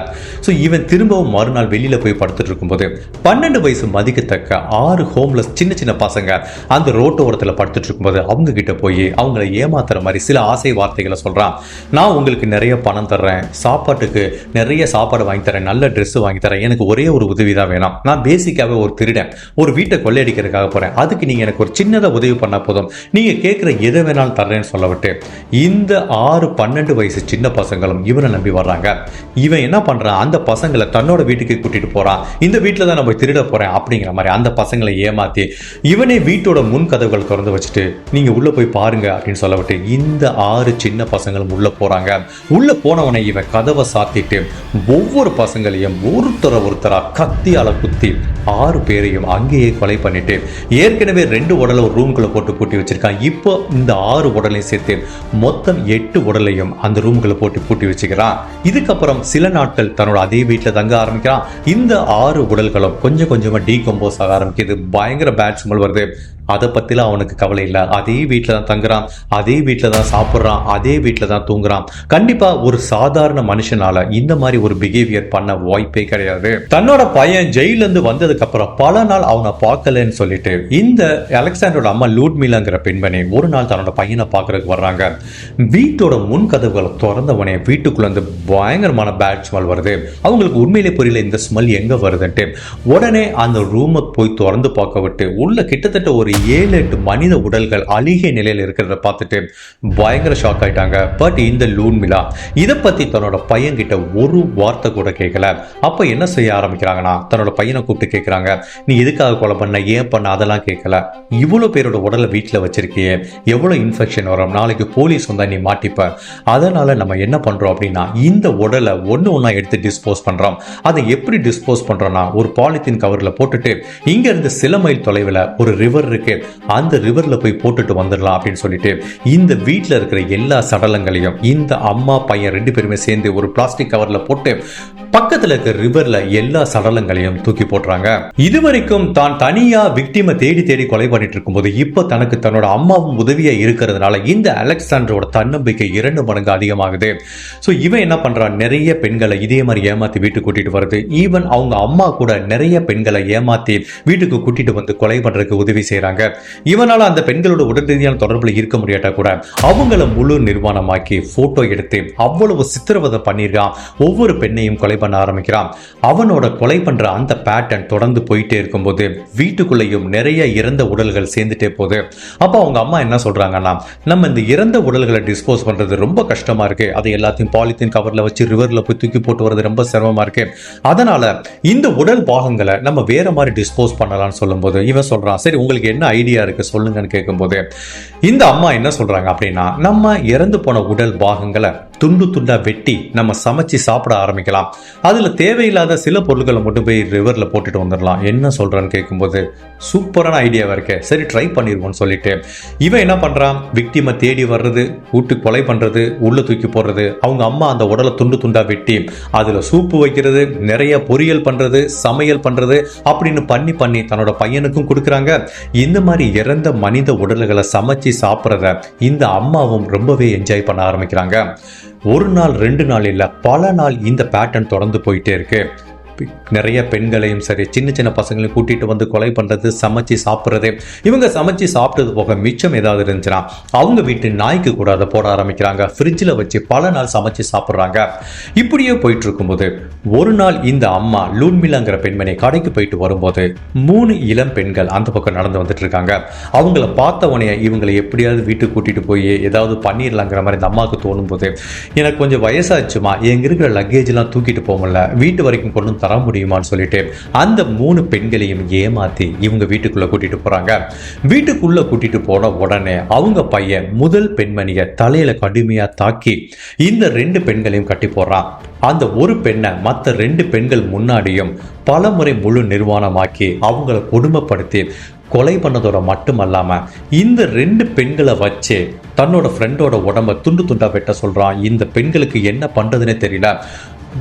ஸோ இவன் திரும்பவும் மறுநாள் வெளியில போய் படுத்துட்டு இருக்கும்போது பன்னெண்டு வயசு மதிக்கத்தக்க ஆறு ஹோம்லெஸ் சின்ன சின்ன பசங்க அந்த ரோட்டு ஓரத்தில் படுத்துட்டு இருக்கும்போது அவங்க கிட்ட போய் அவங்கள ஏமாத்துற மாதிரி சில ஆசை வார்த்தைகளை சொல்றான். நான் உங்களுக்கு நிறைய பணம் தர்றேன். சாப்பாட்டுக்கு நிறைய சாப்பாடு வாங்கி தரேன் நல்ல ட்ரெஸ் வாங்கி தரேன் எனக்கு ஒரே ஒரு உதவி தான் வேணும். நான் பேசிக்காவே ஒரு திருடன் ஒரு வீட்டை கொள்ளையடிக்கிறதுக்காக போகிறேன் அதுக்கு நீங்கள் எனக்கு ஒரு சின்னதாக உதவி பண்ணால் போதும். நீங்கள் கேட்குற எதை வேணாலும் தர்றேன்னு சொல்ல விட்டு இந்த ஆறு பன்னெண்டு வயசு சின்ன பசங்களும் இவனை நம்பி வர்றாங்க. இவன் என்ன பண்ணுறான் அந்த பசங்களை தன்னோட வீட்டுக்கு கூட்டிகிட்டு போகிறான் இந்த வீட்டில் தான் நம்ம திருட போகிறேன் அப்படிங்கிற மாதிரி அந்த பசங்களை ஏமாற்றி இவனே வீட்டோட முன் கதவுகள் திறந்து வச்சுட்டு நீங்கள் உள்ளே போய் பாருங்க அப்படின்னு சொல்ல விட்டு இந்த ஆறு சின்ன பசங்களும் உள்ளே போகிறாங்க உள்ளே போனவனை இவன் கதவை சாத்திட்டு ஒவ்வொரு பசங்களையும் ஒருத்தரை ஒருத்தராக கத்தியால குத்தி ஆறு பேரையும் அங்கேயே கொலை பண்ணிட்டு ஏற்கனவே ரெண்டு உடலை ஒரு ரூம்குள்ளே போட்டு பூட்டி வச்சிருக்கான். இப்போ இந்த ஆறு உடலையும் சேர்த்து மொத்தம் எட்டு உடலையும் அந்த ரூம்குள்ளே போட்டு பூட்டி வச்சுக்கிறான். இதுக்கப்புறம் சில நாட்கள் தன்னோட அதே வீட்டில் தங்க ஆரம்பிக்கிறான். இந்த ஆறு உடல்களும் கொஞ்சம் கொஞ்சமா டீகம்போஸ் ஆக ஆரம்பிக்குது. பயங்கர பேட் ஸ்மெல் வருது. அதை பற்றிலாம் அவனுக்கு கவலை இல்லை. அதே வீட்டில் தான் தங்குறான். அதே வீட்டில் தான் சாப்பிட்றான். அதே வீட்டில் தான் தூங்குறான். கண்டிப்பாக ஒரு சாதாரண மனுஷனால் இந்த மாதிரி ஒரு பிஹேவியர் பண்ண வாய்ப்பே கிடையாது. தன்னோட பையன் ஜெயிலேருந்து வந்ததுக்கப்புறம் பல நாள் அவனை பார்க்கலன்னு சொல்லிட்டு இந்த அலெக்சாண்டரோட அம்மா லூட்மிலாங்கிற பெண்மணி ஒரு நாள் தன்னோட பையனை பார்க்கறதுக்கு வர்றாங்க. வீட்டோட முன் கதவுகளை திறந்தவனே வீட்டுக்குள்ள இருந்து பயங்கரமான பேட் ஸ்மெல் வருது. அவங்களுக்கு உண்மையிலே புரியல இந்த ஸ்மெல் எங்கே வருதுன்ட்டு. உடனே அந்த ரூமை போய் திறந்து பார்க்க விட்டு உள்ள கிட்டத்தட்ட ஒரு ஏழு எட்டு மனித உடல்கள் அழுகிய நிலையில் இருக்கிறத பார்த்துட்டு பயங்கர ஷாக் ஆயிட்டாங்க. பட் இந்த லூன் மிலா இதை பத்தி தன்னோட பையன்கிட்ட ஒரு வார்த்தை கூட கேட்கல. அப்ப என்ன செய்ய ஆரம்பிக்கிறாங்கன்னா தன்னோட பையனை கூப்பிட்டு கேட்குறாங்க நீ எதுக்காக கொலை பண்ண? ஏன் பண்ண? அதெல்லாம் கேட்கல. இவ்வளோ பேரோட உடலை வீட்டில் வச்சிருக்கியே. எவ்வளோ இன்ஃபெக்ஷன் வரும்? நாளைக்கு போலீஸ் வந்தா நீ மாட்டிப்ப. அதனால நம்ம என்ன பண்றோம் அப்படின்னா இந்த உடலை ஒன்று ஒன்றா எடுத்து டிஸ்போஸ் பண்றோம். அதை எப்படி டிஸ்போஸ் பண்றோம்னா ஒரு பாலித்தீன் கவர்ல போட்டுட்டு இங்க இருந்து சில மைல் தொலைவில் ஒரு ரிவர் இருக்கு. அந்த ரிவர்ல போய் போட்டுட்டு வந்துடலாம் அப்படின்னு சொல்லிட்டு இந்த வீட்டில் இருக்கிற எல்லா சடலங்களையும் இந்த அம்மா பையன் ரெண்டு பேருமே சேர்ந்து ஒரு பிளாஸ்டிக் கவர்ல போட்டு பக்கத்துல இருக்க ரிவர்ல எல்லா சடலங்களையும் தூக்கி போட்டுறாங்க. இதுவரைக்கும் தான் தனியா விக்டிமை தேடி தேடி கொலை பண்ணிட்டு இருக்கும்போது இப்போ தனக்கு தன்னோட அம்மாவும் உதவியா இருக்கிறதுனால இந்த அலெக்சாண்டரோட தன்னம்பிக்கை இரண்டு மடங்கு அதிகமாகுது. ஸோ இவன் என்ன பண்றான்? நிறைய பெண்களை இதே மாதிரி ஏமாத்தி வீட்டுக்கு கூட்டிட்டு வருது ஈவன் அவங்க அம்மா கூட நிறைய பெண்களை ஏமாத்தி வீட்டுக்கு கூட்டிட்டு வந்து கொலை பண்றதுக்கு உதவி செய்கிறாங்க இருக்காங்க. இவனால அந்த பெண்களோட உடல் ரீதியான தொடர்புல இருக்க முடியாட்டா கூட அவங்கள முழு நிர்வாணமாக்கி போட்டோ எடுத்து அவ்வளவு சித்திரவதை பண்ணியிருக்கான் ஒவ்வொரு பெண்ணையும் கொலை பண்ண ஆரம்பிக்கிறான். அவனோட கொலை பண்ற அந்த பேட்டர்ன் தொடர்ந்து போயிட்டே இருக்கும்போது வீட்டுக்குள்ளேயும் நிறைய இறந்த உடல்கள் சேர்ந்துட்டே போகுது. அப்போ அவங்க அம்மா என்ன சொல்றாங்கன்னா நம்ம இந்த இறந்த உடல்களை டிஸ்போஸ் பண்றது ரொம்ப கஷ்டமா இருக்கு. அதை எல்லாத்தையும் பாலித்தீன் கவர்ல வச்சு ரிவர்ல போய் தூக்கி போட்டு வர்றது ரொம்ப சிரமமா இருக்கு. அதனால இந்த உடல் பாகங்களை நம்ம வேற மாதிரி டிஸ்போஸ் பண்ணலாம்னு சொல்லும்போது இவன் சொல்றான் சரி உங்களுக்கு என்ன ஐடியா இருக்கு சொல்லுங்கன்னு கேட்கும்போது இந்த அம்மா என்ன சொல்றாங்க அப்படின்னா நம்ம இறந்து போன உடல் பாகங்களை துண்டு துண்டா வெட்டி நம்ம சமைச்சு சாப்பிட ஆரம்பிக்கலாம். அதுல தேவையில்லாத சில பொருட்களை மட்டும் போய் ரிவர்ல போட்டுட்டு வந்துடலாம். என்ன சொல்கிறான்னு கேட்கும்போது சூப்பரான ஐடியாவா இருக்கே. சரி ட்ரை பண்ணிடுவோம்னு சொல்லிட்டு. இவன் என்ன பண்றான்? விக்டிமை தேடி வர்றது விட்டு கொலை பண்றது உள்ள தூக்கி போடுறது அவங்க அம்மா அந்த உடலை துண்டு துண்டா வெட்டி அதுல சூப்பு வைக்கிறது நிறைய பொரியல் பண்றது சமையல் பண்றது அப்படின்னு பண்ணி பண்ணி தன்னோட பையனுக்கும் கொடுக்குறாங்க. இந்த மாதிரி இறந்த மனித உடல்களை சமைச்சு சாப்பிட்றத இந்த அம்மாவும் ரொம்பவே என்ஜாய் பண்ண ஆரம்பிக்கிறாங்க. ஒரு நாள் ரெண்டு நாள் இல்லை பல நாள் இந்த பேட்டர்ன் தொடர்ந்து போயிட்டே இருக்கு. நிறைய பெண்களையும் சரி சின்ன சின்ன பசங்களையும் கூட்டிட்டு வந்து கொலை பண்றது சமைச்சு சாப்பிட்றது. இவங்க சமைச்சு சாப்பிட்டது போக மிச்சம் ஏதாவது இருந்துச்சுன்னா அவங்க வீட்டு நாய்க்கு கூட அதை போட ஆரம்பிக்கிறாங்க. ஃப்ரிட்ஜில் வச்சு பல நாள் சமைச்சு சாப்பிட்றாங்க. இப்படியே போயிட்டு இருக்கும்போது ஒரு நாள் இந்த அம்மா லூன்மிலாங்கிற பெண்மணி கடைக்கு போயிட்டு வரும்போது மூணு இளம் பெண்கள் அந்த பக்கம் நடந்து வந்துட்டு இருக்காங்க. அவங்கள பார்த்த உடனே இவங்களை எப்படியாவது வீட்டுக்கு கூட்டிட்டு போய் ஏதாவது பண்ணிடலாங்கிற மாதிரி இந்த அம்மாவுக்கு தோணும் போது எனக்கு கொஞ்சம் வயசாச்சுமா எங்க இருக்கிற லக்கேஜ் எல்லாம் தூக்கிட்டு போக முடியல வீட்டு வரைக்கும் கொண்டு தர முடியுமான்னு சொல்லிட்டு அந்த மூணு பெண்களையும் ஏமாத்தி இவங்க வீட்டுக்குள்ள கூட்டிட்டு போறாங்க. வீட்டுக்குள்ள கூட்டிட்டு போன உடனே அவங்க பையன் முதல் பெண்மணியை தலையில கடுமையா தாக்கி இந்த ரெண்டு பெண்களையும் கட்டி போடுறான். அந்த ஒரு பெண்ணை மற்ற ரெண்டு பெண்கள் முன்னாடியும் பலமுறை முழு நிர்வாணமாக்கி அவங்கள கொடுமைப்படுத்தி கொலை பண்ணதோட மட்டுமல்லாம இந்த ரெண்டு பெண்களை வச்சு தன்னோட ஃப்ரெண்டோட உடம்ப துண்டு துண்டாக வெட்ட சொல்கிறான் இந்த பெண்களுக்கு என்ன பண்ணுறதுனே தெரியல.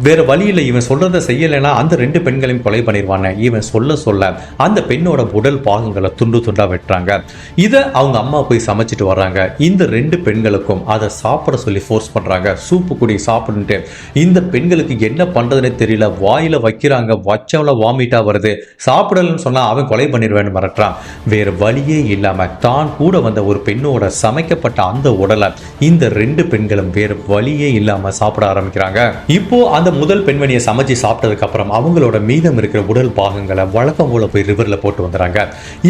வேற வழியில் இவன் சொல்கிறத செய்யலைன்னா அந்த ரெண்டு பெண்களையும் கொலை பண்ணிடுவானே இவன் சொல்ல சொல்ல அந்த பெண்ணோட உடல் பாகங்களை துண்டு துண்டா வெட்டுறாங்க. இதை அவங்க அம்மா போய் சமைச்சிட்டு வர்றாங்க. இந்த ரெண்டு பெண்களுக்கும் அதை சாப்பிட சொல்லி ஃபோர்ஸ் பண்றாங்க. சூப்பு குடி சாப்பிடுன்ட்டு. இந்த பெண்களுக்கு என்ன பண்ணுறதுனே தெரியல. வாயில வைக்கிறாங்க. வச்சவள வாமிட்டா வருது. சாப்பிடலன்னு சொன்னா அவன் கொலை பண்ணிடுவேன்னு மிரட்டுறான். வேற வழியே இல்லாம தான் கூட வந்த ஒரு பெண்ணோட சமைக்கப்பட்ட அந்த உடலை இந்த ரெண்டு பெண்களும் வேற வழியே இல்லாம சாப்பிட ஆரம்பிக்கிறாங்க. இப்போ அந்த முதல் பெண்மணியை சமைச்சு சாப்பிட்டதுக்கு அப்புறம் அவங்களோட மீதம் இருக்கிற உடல் பாகங்களை வழக்கம் போல போய் ரிவரில் போட்டு வந்துடுறாங்க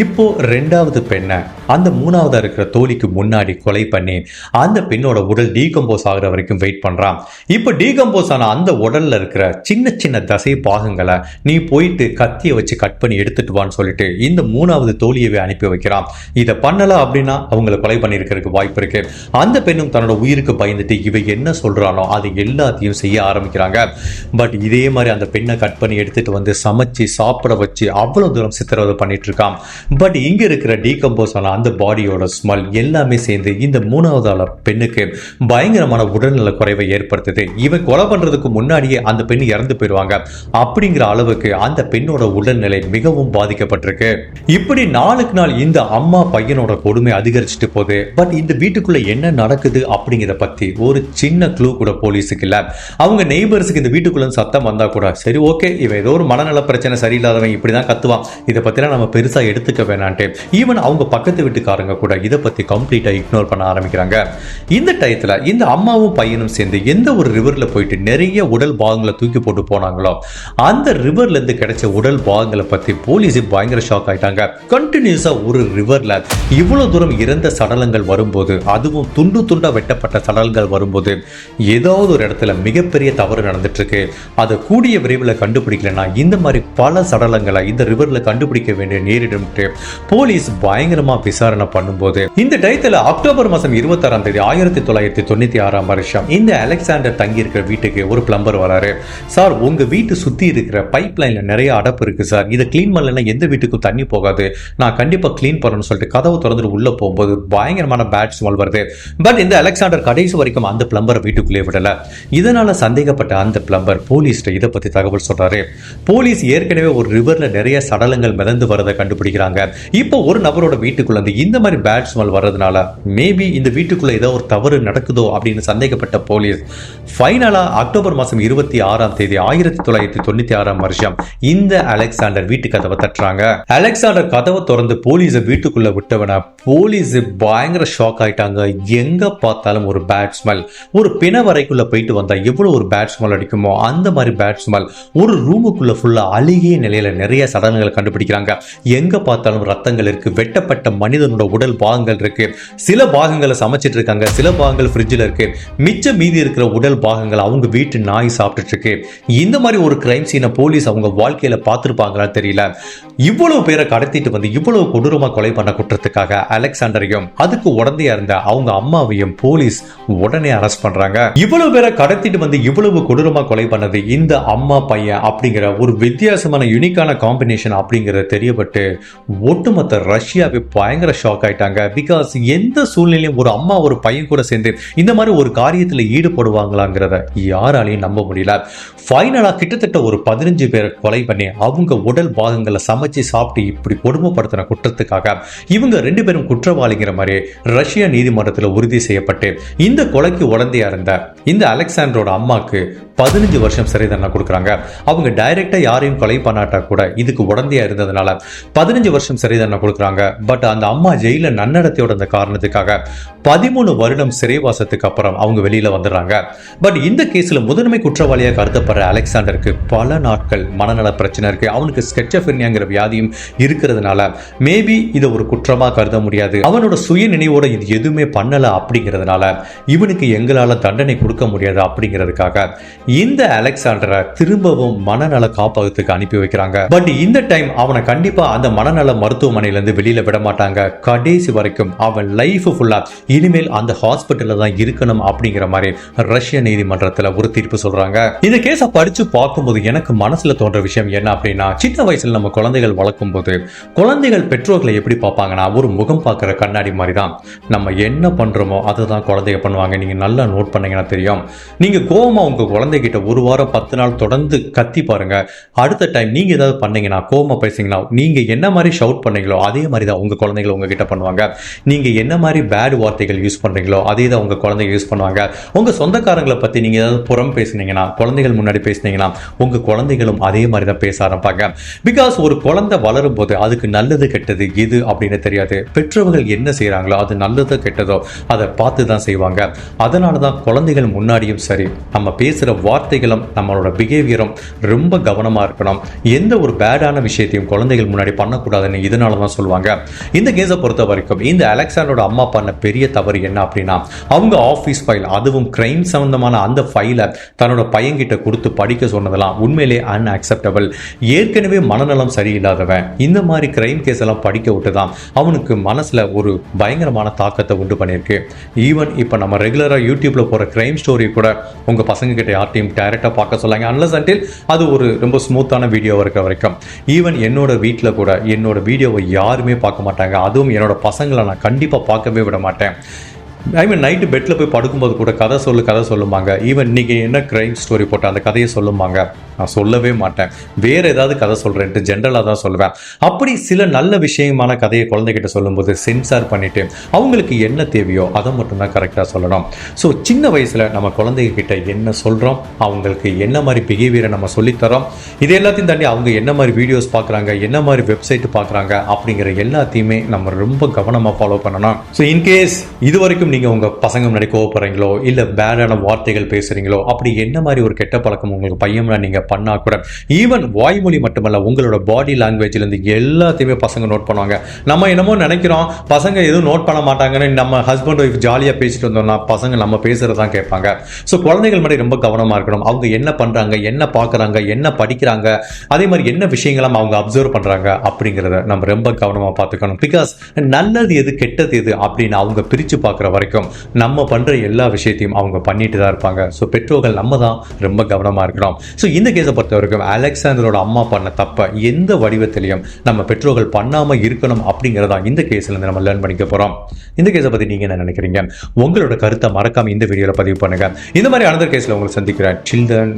இப்போ ரெண்டாவது பெண்ணை அந்த மூணாவதாக இருக்கிற தோழிக்கு முன்னாடி கொலை பண்ணி அந்த பெண்ணோட உடல் டீகம்போஸ் ஆகுற வரைக்கும் வெயிட் பண்ணுறான் இப்போ டீகம்போஸ் ஆன அந்த உடலில் இருக்கிற சின்ன சின்ன தசை பாகங்களை நீ போயிட்டு கத்தியை வச்சு கட் பண்ணி எடுத்துட்டு வான்னு சொல்லிட்டு இந்த மூணாவது தோழியவே அனுப்பி வைக்கிறான். இதை பண்ணல அப்படின்னா அவங்களை கொலை பண்ணியிருக்கிறதுக்கு வாய்ப்பு இருக்கு. அந்த பெண்ணும் தன்னோட உயிருக்கு பயந்துட்டு இவை என்ன சொல்கிறானோ அது எல்லாத்தையும் செய்ய ஆரம்பிக்கிறாங்க. பட் இதே மாதிரி அந்த பெண்ணை கட் பண்ணி எடுத்துகிட்டு வந்து சமைச்சு சாப்பிட வச்சு அவ்வளோ தூரம் சித்திரவதை பண்ணிட்டு இருக்கான். பட் இங்கே இருக்கிற டீகம்போஸ் ஆன அந்த பாடியோட ஸ்மெல் எல்லாமே சேர்ந்து இந்த மூணாவது ஆள பெண்ணுக்கு பயங்கரமான உடல்நல குறைவை ஏற்படுத்துது. இவன் கொலை பண்ணுறதுக்கு முன்னாடியே அந்த பெண் இறந்து போயிடுவாங்க அப்படிங்கிற அளவுக்கு அந்த பெண்ணோட உடல்நிலை மிகவும் பாதிக்கப்பட்டிருக்கு. இப்படி நாளுக்கு நாள் இந்த அம்மா பையனோட கொடுமை அதிகரிச்சுட்டு போகுது. பட் இந்த வீட்டுக்குள்ள என்ன நடக்குது அப்படிங்கிறத பத்தி ஒரு சின்ன க்ளூ கூட போலீஸுக்கு இல்லை. அவங்க நெய்பர்ஸுக்கு இந்த வீட்டுக்குள்ள சத்தம் வந்தா கூட சரி ஓகே இவன் ஏதோ ஒரு மனநல பிரச்சனை சரியில்லாதவன் இப்படி தான் கத்துவான். இதை பத்திலாம் நம்ம பெருசா எடுத்துக்க வேணான்ட்டு. ஈவன் அவங்க பக்கத்து வீட்டுக்காரங்க கூட இதை பத்தி கம்ப்ளீட்டா இக்னோர் பண்ண ஆரம்பிக்கிறாங்க. இந்த டயத்துல இந்த அம்மாவும் பையனும் சேர்ந்து எந்த ஒரு ரிவர்ல போயிட்டு நிறைய உடல் பாகங்களை தூக்கி போட்டு போனாங்களோ அந்த ரிவர்ல இருந்து கிடைச்ச உடல் பாகங்களை பத்தி போலீஸ் பயங்கர ஷாக் ஆயிட்டாங்க. கண்டினியூஸா ஒரு ரிவர்ல இவ்வளவு தூரம் இறந்த சடலங்கள் வரும்போது அதுவும் துண்டு துண்டா வெட்டப்பட்ட சடலங்கள் வரும்போது ஏதாவது ஒரு இடத்துல மிகப்பெரிய தவறு நடந்துட்டு நடந்துட்டுருக்கு. அதை கூடிய விரைவில் கண்டுபிடிக்கலன்னா இந்த மாதிரி பல சடலங்களை இந்த ரிவரில் கண்டுபிடிக்க வேண்டிய நேரிடும் போலீஸ் பயங்கரமாக விசாரணை பண்ணும்போது இந்த டயத்தில் அக்டோபர் மாதம் இருபத்தாறாம் தேதி ஆயிரத்தி தொள்ளாயிரத்தி தொண்ணூற்றி ஆறாம் வருஷம் இந்த அலெக்சாண்டர் தங்கியிருக்கிற வீட்டுக்கு ஒரு பிளம்பர் வராரு. சார் உங்கள் வீட்டு சுற்றி இருக்கிற பைப் லைனில் நிறைய அடப்பு இருக்குது சார். இதை க்ளீன் பண்ணலன்னா எந்த வீட்டுக்கும் தண்ணி போகாது. நான் கண்டிப்பாக க்ளீன் பண்ணணும்னு சொல்லிட்டு கதவை திறந்துட்டு உள்ளே போகும்போது பயங்கரமான பேட் ஸ்மெல் வருது. பட் இந்த அலெக்சாண்டர் கடைசி வரைக்கும் அந்த பிளம்பரை வீட்டுக்குள்ளே விடலை. இதனால் சந்தேகப்பட்ட அந்த பிளம்பர் போலீஸ்ட இதை பத்தி தகவல் சொல்றாரு. போலீஸ் ஏற்கனவே ஒரு ரிவர்ல நிறைய சடலங்கள் மிதந்து வரதை கண்டுபிடிக்கிறாங்க. இப்போ ஒரு நபரோட வீட்டுக்குள்ள இந்த மாதிரி பேட் ஸ்மெல் வர்றதுனால மேபி இந்த வீட்டுக்குள்ள ஏதோ ஒரு தவறு நடக்குதோ அப்படின்னு சந்தேகப்பட்ட போலீஸ் ஃபைனலா அக்டோபர் மாசம் இருபத்தி ஆறாம் தேதி ஆயிரத்தி தொள்ளாயிரத்தி தொண்ணூத்தி ஆறாம் வருஷம் இந்த அலெக்சாண்டர் வீட்டு கதவை தட்டுறாங்க. அலெக்சாண்டர் கதவை திறந்து போலீஸை வீட்டுக்குள்ள விட்டவன போலீஸ் பயங்கர ஷாக் ஆயிட்டாங்க. எங்க பார்த்தாலும் ஒரு பேட் ஸ்மெல் ஒரு பிண வரைக்குள்ள போயிட்டு வந்தா எவ்வளவு ஒரு பேட் ஸ்மெல் அடிக்குமோ? அந்த மாதிரி பேட் ஸ்மெல் ஒரு ரூமுக்குள்ள ஃபுல்லா அழுகிய நிலையில நிறைய சடலங்களை கண்டுபிடிக்கிறாங்க. எங்க பார்த்தாலும் ரத்தங்கள் இருக்கு வெட்டப்பட்ட மனிதனோட உடல் பாகங்கள் இருக்கு. சில பாகங்களை சமைச்சிட்டு இருக்காங்க சில பாகங்கள் ஃப்ரிட்ஜில் இருக்கு. மிச்ச மீதி இருக்கிற உடல் பாகங்கள் அவங்க வீட்டு நாய் சாப்பிட்டுட்டு இருக்கு. இந்த மாதிரி ஒரு கிரைம் சீனை போலீஸ் அவங்க வாழ்க்கையில பார்த்துருப்பாங்களா தெரியல. இவ்வளவு பேரை கடத்திட்டு வந்து இவ்வளவு கொடூரமா கொலை பண்ண குற்றத்துக்காக அலெக்சாண்டரையும் அதுக்கு உடந்தையா இருந்த அவங்க அம்மாவையும் போலீஸ் உடனே அரெஸ்ட் பண்றாங்க. இவ்வளவு பேரை கடத்திட்டு வந்து இவ்வளவு கொடூரம் கொலை பண்ணது இந்த அம்மா பையன் அப்படிங்கிற ஒரு வித்தியாசமான யூனிக்கான காம்பினேஷன் அப்படிங்கறது தெரியப்பட்டு ஒட்டுமொத்த ரஷ்யாவே பயங்கர ஷாக் ஆயிட்டாங்க. பிகாஸ் எந்த சூழ்நிலையும் ஒரு அம்மா ஒரு பையன் கூட சேர்ந்து இந்த மாதிரி ஒரு காரியத்தில் ஈடுபடுவாங்களாங்கிறத யாராலையும் நம்ப முடியல. ஃபைனலாக கிட்டத்தட்ட ஒரு பதினஞ்சு பேரை கொலை பண்ணி அவங்க உடல் பாகங்களை சமைச்சு சாப்பிட்டு இப்படி கொடுமைப்படுத்தின குற்றத்துக்காக இவங்க ரெண்டு பேரும் குற்றவாளிங்கிற மாதிரி ரஷ்யா நீதிமன்றத்தில் உறுதி செய்யப்பட்டு இந்த கொலைக்கு உடந்தையா இருந்த இந்த அலெக்சாண்டரோட அம்மாக்கு பதினஞ்சு வருஷம் சிறை தண்டனை கொடுக்குறாங்க. அவங்க டைரக்டா யாரையும் கொலை பண்ணாட்டா கூட இதுக்கு உடந்தையா இருந்ததுனால பதினஞ்சு வருஷம் சிறை தண்டனை கொடுக்குறாங்க. பட் அந்த அம்மா ஜெயில நன்னடத்தையோட அந்த காரணத்துக்காக பதிமூணு வருடம் சிறைவாசத்துக்கு அப்புறம் அவங்க வெளியில வந்துடுறாங்க. பட் இந்த கேஸ்ல முதன்மை குற்றவாளியாக கருதப்படுற அலெக்சாண்டருக்கு பல நாட்கள் மனநல பிரச்சனை இருக்கு. அவனுக்கு ஸ்கெட்சஃபெர்னியாங்கிற வியாதியும் இருக்கிறதுனால மேபி இதை ஒரு குற்றமா கருத முடியாது. அவனோட சுய நினைவோட இது எதுவுமே பண்ணல அப்படிங்கிறதுனால இவனுக்கு எங்களால தண்டனை கொடுக்க முடியாது அப்படிங்கிறதுக்காக இந்த அலெக்சாண்டரை திரும்பவும் மனநல காப்பகத்துக்கு அனுப்பி வைக்கிறாங்க. பட் இந்த டைம் அவனை கண்டிப்பா அந்த மனநல மருத்துவமனையில இருந்து வெளியில விட மாட்டாங்க. கடைசி வரைக்கும் அவன் லைஃப் ஃபுல்லா இனிமேல் அந்த ஹாஸ்பிட்டல்ல தான் இருக்கணும் அப்படிங்கிற மாதிரி ரஷ்ய நீதிமன்றத்துல ஒரு தீர்ப்பு சொல்றாங்க. இந்த கேஸை படிச்சு பார்க்கும்போது எனக்கு மனசுல தோன்ற விஷயம் என்ன அப்படின்னா சின்ன வயசுல நம்ம குழந்தைகள் வளர்க்கும் போது குழந்தைகள் பெற்றோர்களை எப்படி பார்ப்பாங்கன்னா ஒரு முகம் பார்க்குற கண்ணாடி மாதிரி தான் நம்ம என்ன பண்றோமோ அதை தான் குழந்தைங்க பண்ணுவாங்க. நீங்க நல்லா நோட் பண்ணீங்கன்னா தெரியும். நீங்க கோபமா உங்க குழந்தை குழந்தைகிட்ட ஒரு வாரம் பத்து நாள் தொடர்ந்து கத்தி பாருங்க. அடுத்த டைம் நீங்க ஏதாவது பண்ணீங்கன்னா கோமா பேசுனீங்கன்னா நீங்க என்ன மாதிரி ஷவுட் பண்ணீங்களோ அதே மாதிரி தான் உங்க குழந்தைகள் உங்ககிட்ட பண்ணுவாங்க. நீங்க என்ன மாதிரி பேட் வார்த்தைகள் யூஸ் பண்றீங்களோ அதே தான் உங்க குழந்தைங்க யூஸ் பண்ணுவாங்க. உங்க சொந்தக்காரங்களை பத்தி நீங்க ஏதாவது புறம் பேசுனீங்கன்னா குழந்தைகள் முன்னாடி பேசுனீங்கன்னா உங்க குழந்தைகளும் அதே மாதிரி தான் பேச ஆரம்பிப்பாங்க. பிகாஸ் ஒரு குழந்தை வளரும் போது அதுக்கு நல்லது கெட்டது எது அப்படின்னு தெரியாது. பெற்றோர்கள் என்ன செய்யறாங்களோ அது நல்லதோ கெட்டதோ அதை பார்த்து தான் செய்வாங்க. அதனால தான் குழந்தைகள் முன்னாடியும் சரி நம்ம பேசுகிற வார்த்தைகளும் நம்மளோட பிஹேவியரும் ரொம்ப கவனமாக இருக்கணும். எந்த ஒரு பேடான விஷயத்தையும் குழந்தைகள் முன்னாடி பண்ணக்கூடாதுன்னு இதனால தான் சொல்லுவாங்க. இந்த கேஸை பொறுத்த வரைக்கும் இந்த அலெக்சாண்டரோட அம்மா பண்ண பெரிய தவறு என்ன அப்படின்னா அவங்க ஆஃபீஸ் ஃபைல் அதுவும் கிரைம் சம்பந்தமான அந்த ஃபைலை தன்னோட பையன்கிட்ட கொடுத்து படிக்க சொன்னதெல்லாம் உண்மையிலே அன்அக்செப்டபிள் ஏற்கனவே மனநலம் சரியில்லாதவன். இந்த மாதிரி கிரைம் கேஸ் எல்லாம் படிக்க விட்டு தான் அவனுக்கு மனசில் ஒரு பயங்கரமான தாக்கத்தை உண்டு பண்ணியிருக்கு. ஈவன் இப்போ நம்ம ரெகுலராக யூடியூப்பில் போகிற கிரைம் ஸ்டோரி கூட உங்கள் பசங்க கிட்ட எல்லாத்தையும் டைரக்டாக பார்க்க சொல்லாங்க. அன்லஸ் அன்டில் அது ஒரு ரொம்ப ஸ்மூத்தான வீடியோ இருக்க வரைக்கும். ஈவன் என்னோட வீட்டில் கூட என்னோட வீடியோவை யாருமே பார்க்க மாட்டாங்க. அதுவும் என்னோட பசங்களை நான் கண்டிப்பாக பார்க்கவே விட மாட்டேன். ஐ மீன் நைட்டு பெட்டில் போய் படுக்கும்போது கூட கதை சொல்லு கதை சொல்லுவாங்க ஈவன் இன்றைக்கி என்ன க்ரைம் ஸ்டோரி போட்டால் அந்த கதையை சொல்லுவாங்க நான் சொல்லவே மாட்டேன். வேற ஏதாவது கதை சொல்றேன்ட்டு ஜென்ரலாக தான் சொல்லுவேன். அப்படி சில நல்ல விஷயமான கதையை குழந்தைகிட்ட சொல்லும்போது சென்சார் பண்ணிட்டு அவங்களுக்கு என்ன தேவையோ அதை மட்டும்தான் கரெக்டாக சொல்லணும். ஸோ சின்ன வயசில் நம்ம குழந்தைகிட்ட என்ன சொல்கிறோம் அவங்களுக்கு என்ன மாதிரி பிஹேவியரை நம்ம சொல்லித்தரோம் இது எல்லாத்தையும் தாண்டி அவங்க என்ன மாதிரி வீடியோஸ் பார்க்குறாங்க என்ன மாதிரி வெப்சைட் பார்க்குறாங்க அப்படிங்கிற எல்லாத்தையுமே நம்ம ரொம்ப கவனமாக ஃபாலோ பண்ணணும். ஸோ இன்கேஸ் இது வரைக்கும் நீங்கள் உங்கள் பசங்க முன்னாடி கோவப்படுறீங்களோ இல்லை பேடான வார்த்தைகள் பேசுகிறீங்களோ அப்படி என்ன மாதிரி ஒரு கெட்ட பழக்கம் உங்களுக்கு பையன் நீங்கள் பண்ணால் கூட ஈவன் வாய்மொழி மட்டுமல்ல உங்களோட பாடி லாங்குவேஜ்லேருந்து எல்லாத்தையுமே பசங்க நோட் பண்ணுவாங்க. நம்ம என்னமோ நினைக்கிறோம் பசங்க எதுவும் நோட் பண்ண மாட்டாங்கன்னு நம்ம ஹஸ்பண்ட் ஒய்ஃப் ஜாலியாக பேசிட்டு வந்தோம்னா பசங்க நம்ம பேசுறது தான் கேட்பாங்க. ஸோ குழந்தைகள் மாதிரி ரொம்ப கவனமாக இருக்கணும். அவங்க என்ன பண்ணுறாங்க என்ன பார்க்குறாங்க என்ன படிக்கிறாங்க அதே மாதிரி என்ன விஷயங்களாம் அவங்க அப்சர்வ் பண்ணுறாங்க அப்படிங்கிறத நம்ம ரொம்ப கவனமாக பார்த்துக்கணும். பிகாஸ் நல்லது எது கெட்டது எது அப்படின்னு அவங்க பிரித்து பார்க்குற வரைக்கும் நம்ம பண்ணுற எல்லா விஷயத்தையும் அவங்க பண்ணிட்டு தான் இருப்பாங்க. ஸோ பெற்றோர்கள் நம்ம தான் ரொம்ப கவனமாக இருக்கணும். ஸோ இந்த கேஸை பொறுத்த வரைக்கும் அலெக்சாண்டரோட அம்மா பண்ண தப்ப எந்த வடிவத்திலையும் நம்ம பெற்றோர்கள் பண்ணாம இருக்கணும் அப்படிங்கிறதா இந்த கேஸ்ல இருந்து நம்ம லேர்ன் பண்ணிக்க போறோம். இந்த கேஸை பத்தி நீங்க என்ன நினைக்கிறீங்க? உங்களோட கருத்தை மறக்காம இந்த வீடியோவில் பதிவு பண்ணுங்க. இந்த மாதிரி அனதர் கேஸ்ல உங்களை சந்திக்கிறேன். சில்ட்ரன்